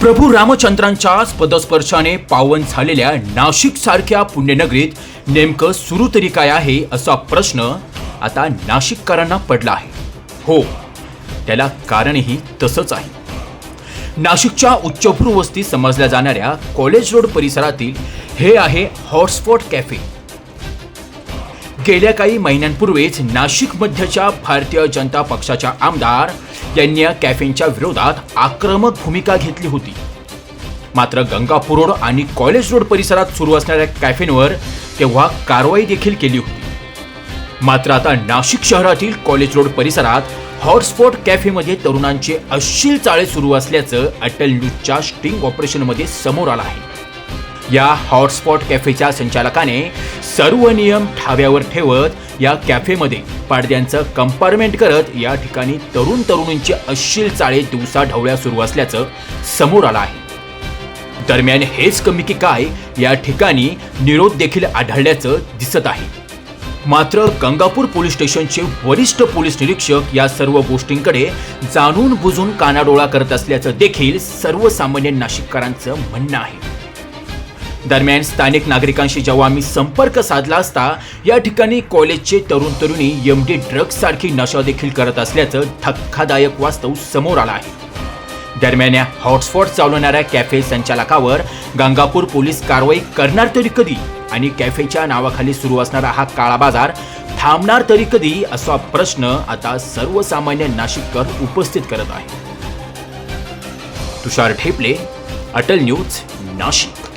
प्रभू रामचंद्रांच्या पदस्पर्शाने पावन झालेल्या नाशिक सारख्या पुण्यनगरीत नेमकं सुरू तरी काय आहे असा प्रश्न आता नाशिककरांना पडला आहे. हो त्याला कारणही तसंच आहे. नाशिकच्या उच्चभ्रू वस्ती समजल्या जाणाऱ्या कॉलेज रोड परिसरातील हे आहे हॉटस्पॉट कॅफे. गेल्या काही महिन्यांपूर्वीच नाशिक मध्यच्या भारतीय जनता पक्षाच्या आमदार यांनी या कॅफेच्या विरोधात आक्रमक भूमिका घेतली होती. मात्र गंगापूर रोड आणि कॉलेज रोड परिसरात सुरू असणाऱ्या कॅफेंवर तेव्हा कारवाई देखील केली होती. मात्र आता नाशिक शहरातील कॉलेज रोड परिसरात हॉटस्पॉट कॅफेमध्ये तरुणांचे अश्लील चाळे सुरू असल्याचं अटल न्यूजच्या स्टिंग ऑपरेशनमध्ये समोर आलं आहे. या हॉटस्पॉट कॅफेच्या संचालकाने सर्व नियम ठाव्यावर ठेवत या कॅफेमध्ये पाडद्यांचं कंपार्टमेंट करत या ठिकाणी तरुण तरुणींची अश्लील चाळे दिवसा ढवळ्या सुरू असल्याचं समोर आलं आहे. दरम्यान हेच कमी की काय या ठिकाणी निरोध देखील आढळल्याचं दिसत आहे. मात्र गंगापूर पोलीस स्टेशनचे वरिष्ठ पोलीस निरीक्षक या सर्व गोष्टींकडे जाणून बुजून कानाडोळा करत असल्याचं देखील सर्वसामान्य नाशिककरांचं म्हणणं आहे. दरम्यान स्थानिक नागरिकांशी जेव्हा आम्ही संपर्क साधला असता या ठिकाणी कॉलेजचे तरुण तरुणी एम डी ड्रग्जसारखी नशा देखील करत असल्याचं धक्कादायक वास्तव समोर आलं आहे. दरम्यान या हॉटस्पॉट चालवणाऱ्या कॅफे संचालकावर गंगापूर पोलीस कारवाई करणार तरी कधी आणि कॅफेच्या नावाखाली सुरू असणारा हा काळा बाजार थांबणार तरी कधी असा प्रश्न आता सर्वसामान्य नाशिककर उपस्थित करत आहे तुषार ठेपले अटल न्यूज नाशिक.